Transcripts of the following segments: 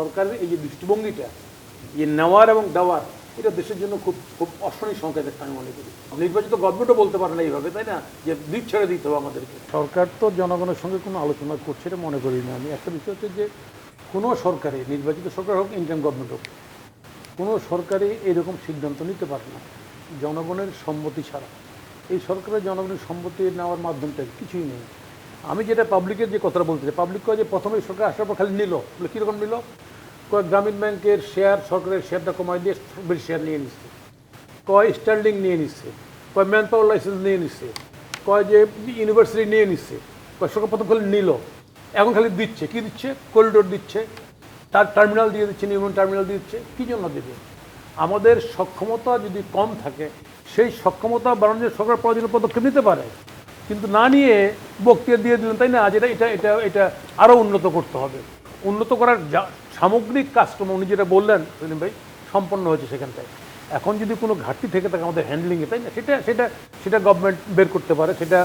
সরকারের এই যে দৃষ্টিভঙ্গিটা যে নেওয়ার এবং দেওয়ার, এটা দেশের জন্য খুব খুব অশনি সংকেত একটা আমি মনে করি। নির্বাচিত গভর্নমেন্টও বলতে পারে না এইভাবে, তাই না? যে দিক ছেড়ে দিতে হবে আমাদেরকে। সরকার তো জনগণের সঙ্গে কোনো আলোচনা করছে এটা মনে করি না। আমি একটা বিষয় হচ্ছে যে, কোনো সরকারে, নির্বাচিত সরকার হোক ইন্ডিয়ান গভর্নমেন্ট হোক, কোনো সরকারই এরকম সিদ্ধান্ত নিতে পারে না। জনগণের সম্মতি ছাড়া। এই সরকারের জনগণের সম্মতি নেওয়ার মাধ্যমটা কিছুই নেই। আমি যেটা পাবলিকের যে কথাটা বলতে চাই পাবলিক কয় যে প্রথমে সরকার আসার পর খালি নিল কীরকম নিল? গ্রামীণ ব্যাংকের শেয়ার সরকারের শেয়ারটা কমায় দিয়ে বেশি শেয়ার নিয়ে নিচ্ছে কয় স্ট্যান্ডিং নিয়ে নিচ্ছে কয় ম্যান পাওয়ার লাইসেন্স নিয়ে নিচ্ছে কয় যে ইউনিভার্সিটি নিয়ে নিচ্ছে কয় সরকার প্রথম খালি নিল, এখন খালি দিচ্ছে। কি দিচ্ছে? করিডোর দিচ্ছে, তার টার্মিনাল দিয়ে দিচ্ছে নিউমন টার্মিনাল দিয়ে দিচ্ছে, কী জন্য দেবে? আমাদের সক্ষমতা যদি কম থাকে, সেই সক্ষমতা বাড়ানোর সরকার প্রয়োজনীয় পদক্ষেপ নিতে পারে। কিন্তু না নিয়ে বক্তৃতা দিয়ে দিলেন, তাই না? আজ এটা এটা এটা এটা আরও উন্নত করতে হবে। উন্নত করার সামগ্রিক কাজকর্ম উনি যেটা বললেন, সেলিম ভাই, সম্পন্ন হয়েছে সেখানটায় এখন যদি কোনো ঘাটতি থেকে থাকে আমাদের হ্যান্ডলিংয়ে তাই না? সেটা সেটা সেটা গভর্নমেন্ট বের করতে পারে। সেটা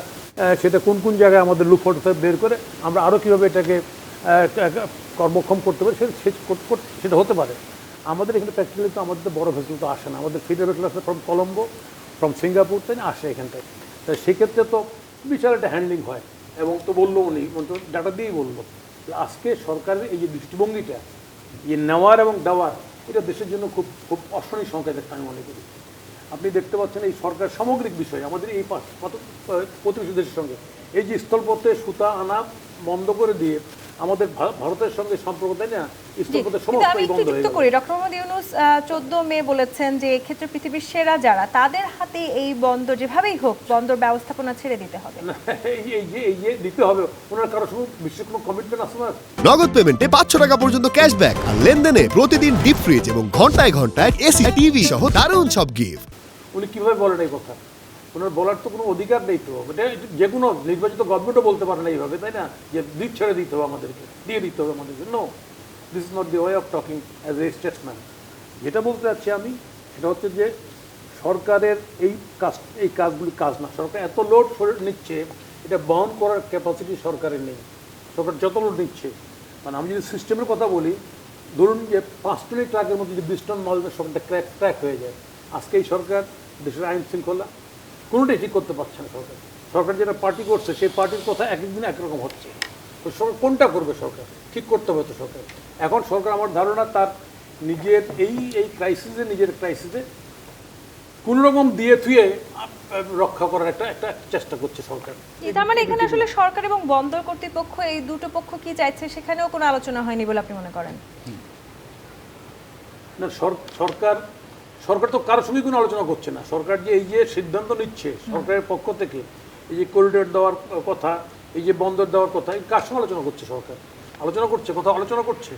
সেটা কোন কোন জায়গায় আমাদের লুফট বের করে আমরা আরও কীভাবে এটাকে কর্মক্ষম করতে পারি সেটা সেটা হতে পারে। আমাদের এখানে প্র্যাকটিক্যালি তো আমাদের বড় ভেসেল তো আসে না। আমাদের ফিডার ভেসেল আসে ফ্রম কলম্বো ফ্রম সিঙ্গাপুর তাই না? আসে এখানটায় তাই সেক্ষেত্রে তো বিশাল একটা হ্যান্ডলিং হয়। এবং তো বলল উনি ডাটা দিয়েই বলল আজকে সরকারের এই যে দৃষ্টিভঙ্গিটা যে নেওয়ার এবং দেওয়ার, এটা দেশের জন্য খুব খুব অশনি সংখ্যা দেখতে আমি মনে করি। আপনি দেখতে পাচ্ছেন এই সরকার সামগ্রিক বিষয়, আমাদের এই পাশ প্রতিবেশী দেশের সঙ্গে, এই যে স্থলপথে সুতা আনা বন্ধ করে দিয়ে আমাদের ভারতের সঙ্গে সম্পর্ক তাই না? করি। ডক্টর মোহাম্মদ ইউনুস চোদ্দ মে বলেছেন যে এক্ষেত্রে পৃথিবীর সেরা যারা তাদের হাতে এই বন্দর যেভাবেই হোক বন্দর ব্যবস্থাপনা ছেড়ে দিতে হবে। না, এই যে- এই যে এই দিতে হবে ওনার কারও সঙ্গে বিশেষ কোনো কমিটমেন্ট আছে না? নগদ পেমেন্টে পাঁচশো টাকা পর্যন্ত ক্যাশব্যাক আর লেনদেনে প্রতিদিন ডিপ ফ্রিজ এবং ঘন্টায় ঘন্টায় এসি টিভি সহ দারুণ সব গিফট উনি কীভাবে বলেন এই কথা? ওনার বলার তো কোনো অধিকার নেই তো। এটা যে কোনো নির্বাচিত গভর্নমেন্টও বলতে পারে না এইভাবে, তাই না? যে দিক ছেড়ে দিতে হবে আমাদেরকে, দিয়ে দিতে হবে আমাদেরকে। No this is not the way of talking as a statesman যেটা বলতে চাচ্ছি আমি, সেটা হচ্ছে যে সরকারের এই কাজ, এই কাজগুলি কাজ না। সরকার এত লোড নিচ্ছে, এটা বহন করার ক্যাপাসিটি সরকারের নেই। সরকার যত লোড নিচ্ছে। মানে আমি যদি সিস্টেমের কথা বলি, ধরুন যে পাঁচ টনের ট্রাকের মধ্যে যদি বিশ টন মাল সরকারটা ক্র্যাক ট্র্যাক হয়ে যায় আজকে এই সরকার দেশের আইন শৃঙ্খলা কোনোটাই ঠিক করতে পারছে না সরকার। সরকার যেটা পার্টি করছে সেই পার্টির কথা এক একদিন একরকম হচ্ছে। তো সরকার কোনটা করবে সরকার? ঠিক করতে হবে তো সরকার। এখন সরকার আমার ধারণা তার নিজের এই এই ক্রাইসিসে নিজের ক্রাইসিসে কোন রকম দিয়ে থুয়ে রক্ষা করার একটা একটা চেষ্টা করছে সরকার। তার মানে এখানে আসলে সরকার এবং বন্দর কর্তৃপক্ষ এই দুটো পক্ষ কি চাইছে সেখানেও কোনো আলোচনা হয়নি বলে আপনি মনে করেন? না সরকার সরকার তো কারোর সঙ্গে কোনো আলোচনা করছে না। সরকার যে এই যে সিদ্ধান্ত নিচ্ছে, সরকারের পক্ষ থেকে, এই যে করিডোর দেওয়ার কথা, এই যে বন্দর দেওয়ার কথা, এই কার সঙ্গে আলোচনা করছে সরকার? আলোচনা করছে, কোথাও আলোচনা করছে?